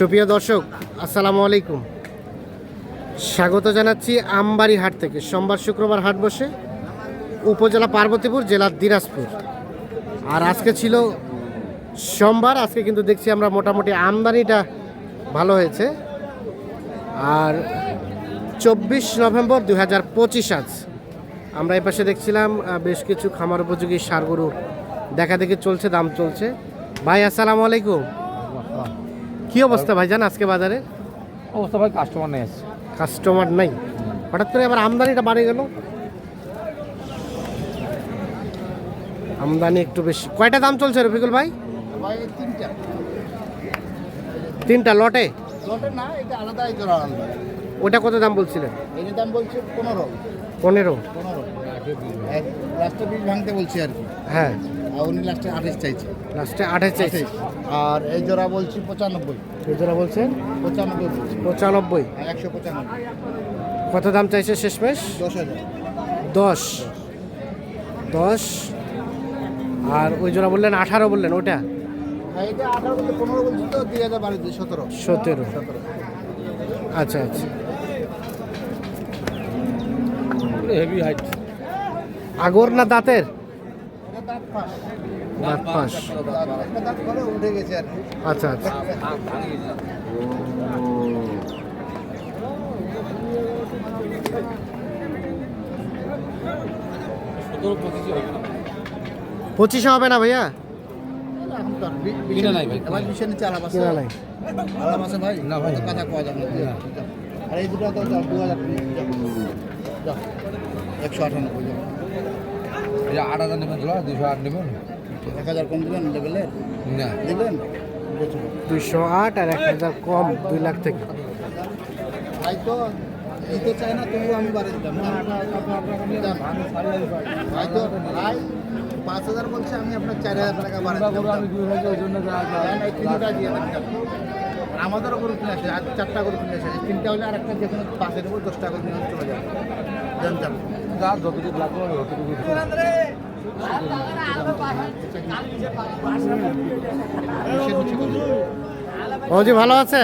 সুপ্রিয় দর্শক, আসসালামু আলাইকুম। স্বাগত জানাচ্ছি আমবাড়ি হাট থেকে। সোমবার শুক্রবার হাট বসে উপজেলা পার্বতীপুর জেলা দিনাজপুর। আর আজকে ছিল সোমবার, আজকে কিন্তু দেখছি আমরা মোটামুটি আমদানিটা ভালো হয়েছে। আর চব্বিশ নভেম্বর দু হাজার পঁচিশ আজ আমরা এই পাশে দেখছিলাম বেশ কিছু খামার উপযোগী সারগরু দেখা দেখি চলছে, দাম চলছে। ভাই, আসসালামু আলাইকুম। কি অবস্থা ভাই জান আজকে বাজারে? অবস্থা ভাই কাস্টমার নেই আসছে কাস্টমার নাই। হঠাৎ করে আবার আমদানিটা বাড়ে গেল। আমদানি একটু বেশি। কয়টা দাম চলছে রফিকুল ভাই? ভাই তিনটা। তিনটা লটে? লটে না এটা আলাদা ওটা কত দাম বলছিলেন? এর দাম বলছে পনেরো। পনেরো। পনেরো। এক বিল ভাঙতে বলছি আর কি। হ্যাঁ। আর উনি লাস্টে আঠাশ চাইছে। লাস্টে আঠাশ চাইছে। আর এই জোড়া বলছি পঁচানব্বই। দুজোড়া বলছেন? পঁচানব্বই পঁচানব্বই। একশো পঁচানব্বই। কত দাম চাইছে শেষমেশ? দশ হাজার। দশ। দশ। আর ওই জোড়া বললেন আঠারো বললেন ওটা? হ্যাঁ সতেরো। সতেরো। সতেরো। আচ্ছা আচ্ছা। হেভি হাইট আগর না দাঁতের? দাঁত পাশ। আচ্ছা আচ্ছা। পঁচিশে হবে না ভাইয়া? একশো আটানব্বই আট হাজার নেবেন দুশো আট নেবেন এক হাজার কম দিবেন লেভেলের না দিবেন দুইশো আট আর এক হাজার কম দুই লাখ থেকে ভাই তো দিতে চায় না তবুও আমি বাড়ি দিলাম ভাই তো ভাই পাঁচ হাজার বলছে আমি আপনার চার হাজার টাকা বাড়ি দিলাম আমি ওই জন্য তিনটা দিয়ে। আমাদেরও গরু কিনে আছে আজ চারটা গরু কিনে আছে এই তিনটা হলে আর একটা যে কোনো পাঁচের উপর দশ টাকা করে নিয়ে চলে যাবে যান যান যা যতটুকু লাগবে আমি ভালো আছে?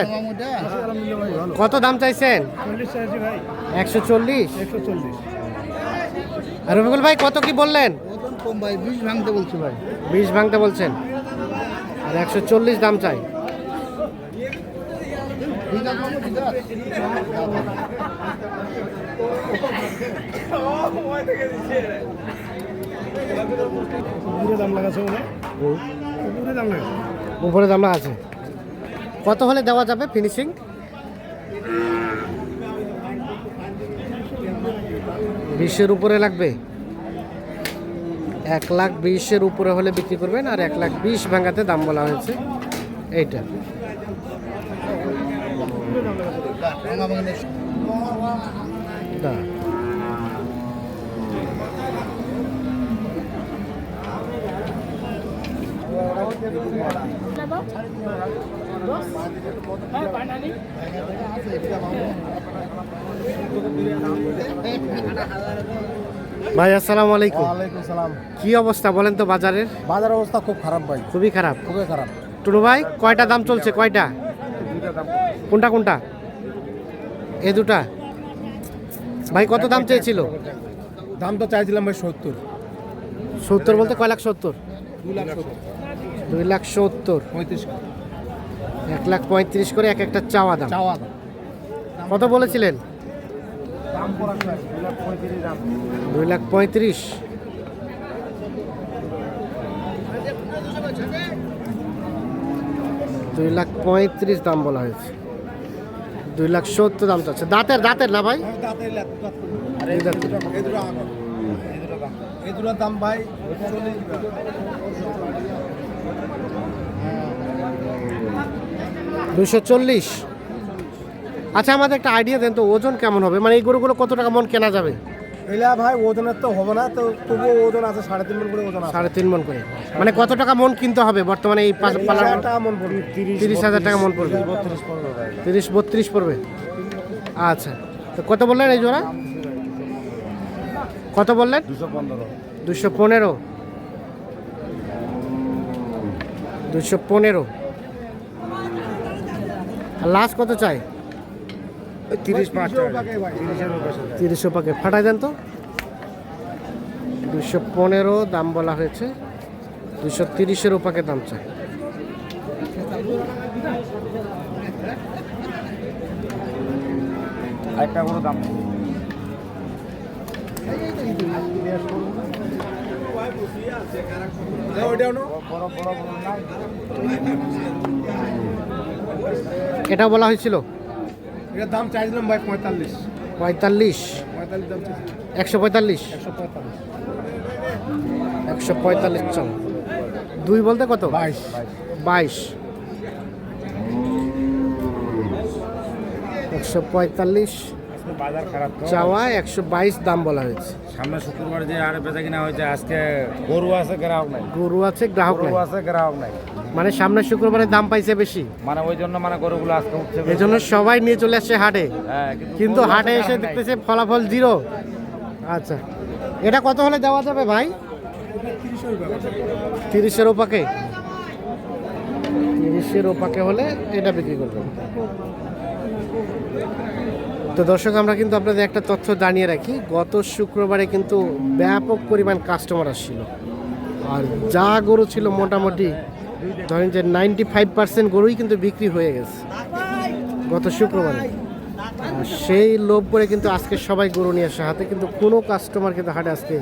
কত দাম চাইছেন? একশো চল্লিশ? আর রবিকুল ভাই কত কি বললেন? ভাই বিষ ভাঙতে বলছি ভাই। বিশ ভাঙতে বলছেন। আর একশো চল্লিশ দাম চাই। ঠিক আছে। উপরে দাম আছে কত হলে দেওয়া যাবে ফিনিশিং বিশের উপরে লাগবে। এক লাখ বিশের উপরে হলে বিক্রি করবেন আর এক লাখ বিশ ভাঙাতে দাম বলা হয়েছে। এইটা। ভাঙা ভাই আসসালামু আলাইকুম। ওয়ালাইকুম সালাম। কি অবস্থা বলেন তো বাজারের? বাজার অবস্থা খুব খারাপ ভাই। খুবই খারাপ। খুবই খারাপ। টুনু ভাই কয়টা দাম চলছে কয়টা? কোনটা কোনটা? এ দুটা? ভাই কত দাম চেয়েছিল? দাম তো চাইছিলাম ভাই সত্তর। সত্তর বলতে কয় লাখ সত্তর? দুই লাখ সত্তর। পঁয়ত্রিশ। এক লাখ পঁয়ত্রিশ করে এক একটা চাওয়া দাম। চাওয়া কত বলেছিলেন? দুই লাখ পঁয়ত্রিশ। দুই লাখ পঁয়ত্রিশ দাম বলা হয়েছে। দুই লাখ সত্তর দাম চাচ্ছে। দাঁতের দাঁতের না ভাই? দাম ভাই দুশো চল্লিশ। আচ্ছা আমাদের একটা আইডিয়া দেন তো ওজন কেমন হবে? মানে এই গরুগুলো কত টাকা মন কেনা যাবে? এলা ভাই ওজনের তো হবে না তো তবুও ওজন আছে সাড়ে তিন মন করে ওজন আছে। সাড়ে তিন মন করে। মানে কত টাকা মন কিনতে হবে বর্তমানে এই পাঁচ পালা হাজার টাকা মন পড়বে। তিরিশ হাজার টাকা মন পড়বে। তিরিশ বত্রিশ পড়বে আচ্ছা। তো কত বললেন এই জোড়া? কত বললেন? দুশো পনেরো। দুশো পনেরো। দুশো পনেরো। আর লাস্ট কত চাই? তিরিশ পাঁচ। তিরিশশো পাকে। ফাটাই দেন তো। দুশো পনেরো দাম বলা হয়েছে। দুশো তিরিশের ওপাকে দাম চাই। করে দাম। এটা বলা হয়েছিল। এটার দাম চাইছিলাম ভাই পঁয়তাল্লিশ। পঁয়তাল্লিশ? পঁয়তাল্লিশ দাম একশো পঁয়তাল্লিশ? একশো পঁয়তাল্লিশ। একশো পঁয়তাল্লিশ চল। দুই বলতে কত? বাইশ। বাইশ। একশো পঁয়তাল্লিশ। বাজার খারাপ চাওয়া একশো বাইশ দাম বলা হয়েছে। সামনে শুক্রবার যে আরে বেচা কিনা হয়েছে আজকে গরু আছে গ্রাহক নাই। গরু আছে গ্রাহক গরু আছে গ্রাহক নাই। মানে সামনে শুক্রবারে দাম পাইছে বেশি। মানে ওই জন্য মানে গরুগুলো আজকে উঠছে এই জন্য সবাই নিয়ে চলে আসছে হাটে। হ্যাঁ কিন্তু হাটে এসে দেখতেছে ফলাফল জিরো। আচ্ছা এটা কত হলে দেওয়া যাবে ভাই? তিরিশের ওপাকে। তিরিশের ওপাকে হলে এটা বিক্রি করবেন। তো দর্শক আমরা কিন্তু আপনাদের একটা তথ্য জানিয়ে রাখি। গত শুক্রবারে কিন্তু ব্যাপক পরিমাণ কাস্টমার আসছিল। আর যা গরু ছিল মোটামুটি ধরেন যে নাইনটি ফাইভ পার্সেন্ট গরুই কিন্তু বিক্রি হয়ে গেছে গত শুক্রবারে। সেই লোভ করে কিন্তু আজকে সবাই গরু নিয়ে আসে হাতে কিন্তু কোনো কাস্টমার কিন্তু হাটে আজকে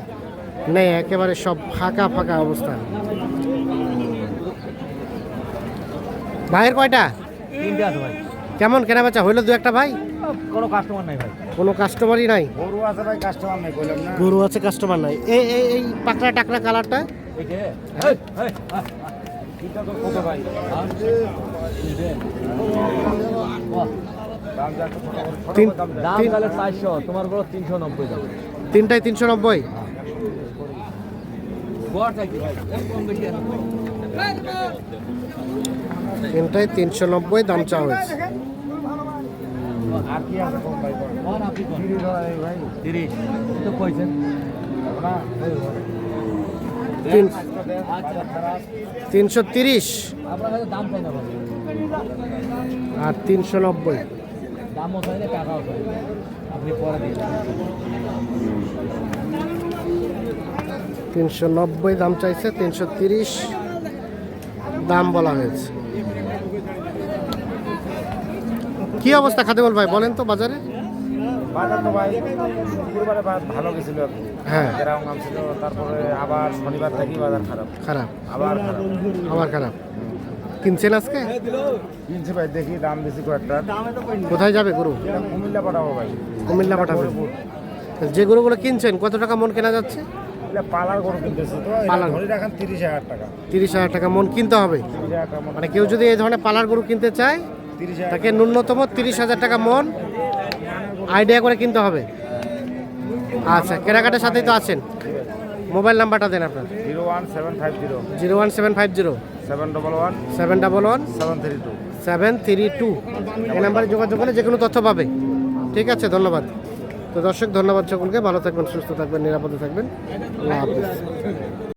নেই একেবারে সব ফাঁকা ফাঁকা অবস্থা। ভাইয়ের কয়টা? তিনটে আছে ভাই। কেমন কেনা বেচা হইল দু একটা ভাই? কোনো কাস্টমার নাই ভাই। কোনো কাস্টমারই নাই? গরু আছে ভাই কাস্টমার নাই কইলাম না। গরু আছে কাস্টমার নাই। এই এই এই পাকড়া টাকড়া কালারটা চারশো তোমার বড় তিনশো নব্বই দাম। তিনটায় তিনশো নব্বই। তিনটায় তিনশো নব্বই দাম চাওয়া হয়েছে। আর কি আছে কম ভাই কম? তিরিশ। হয় তো কইছেন না তিন আজকে দেন, বাজার খারাপ। তিনশো তিরিশ। আর তিনশো নব্বই। তিনশো নব্বই দাম চাইছে, তিনশো তিরিশ। দাম বলা হয়েছে। কি অবস্থা খাদেমুল ভাই, বলেন তো বাজারে। বাজার তো ভাই শুক্রবারে ভালো গেছিল হ্যাঁ। গ্রাম ছিল তারপরে আবার শনিবার থেকে বাজার খারাপ। খারাপ। আবার খারাপ। আবার খারাপ। কিনছেন আজকে? কিনছি ভাই দেখি দাম বেশি কয়েকটা। কোথায় যাবে গরু? কুমিল্লা পাঠাবো ভাই। কুমিল্লা গরুপুর। যে গরুগুলো কিনছেন কত টাকা মন কেনা যাচ্ছে? পালার গরু কিনতেছি তো পালার। ধরে রাখেন তিরিশ হাজার টাকা। তিরিশ হাজার টাকা মন কিনতে হবে। মানে কেউ যদি এই ধরনের পালার গরু কিনতে চায় তাকে ন্যূনতম তিরিশ হাজার টাকা মন আইডিয়া করে কিনতে হবে। আচ্ছা কেনাকাটার সাথেই তো আছেন। মোবাইল নাম্বারটা দেন আপনার। Zero one seven five zero. Zero one seven five zero. Seven double one. Seven double one. Seven three two. Seven three two. এই নাম্বারে যোগাযোগ করলে যে কোনো তথ্য পাবে। ঠিক আছে ধন্যবাদ। তো দর্শক ধন্যবাদ সকলকে। ভালো থাকবেন সুস্থ থাকবেন নিরাপদে থাকবেন। আল্লাহ হাফিজ।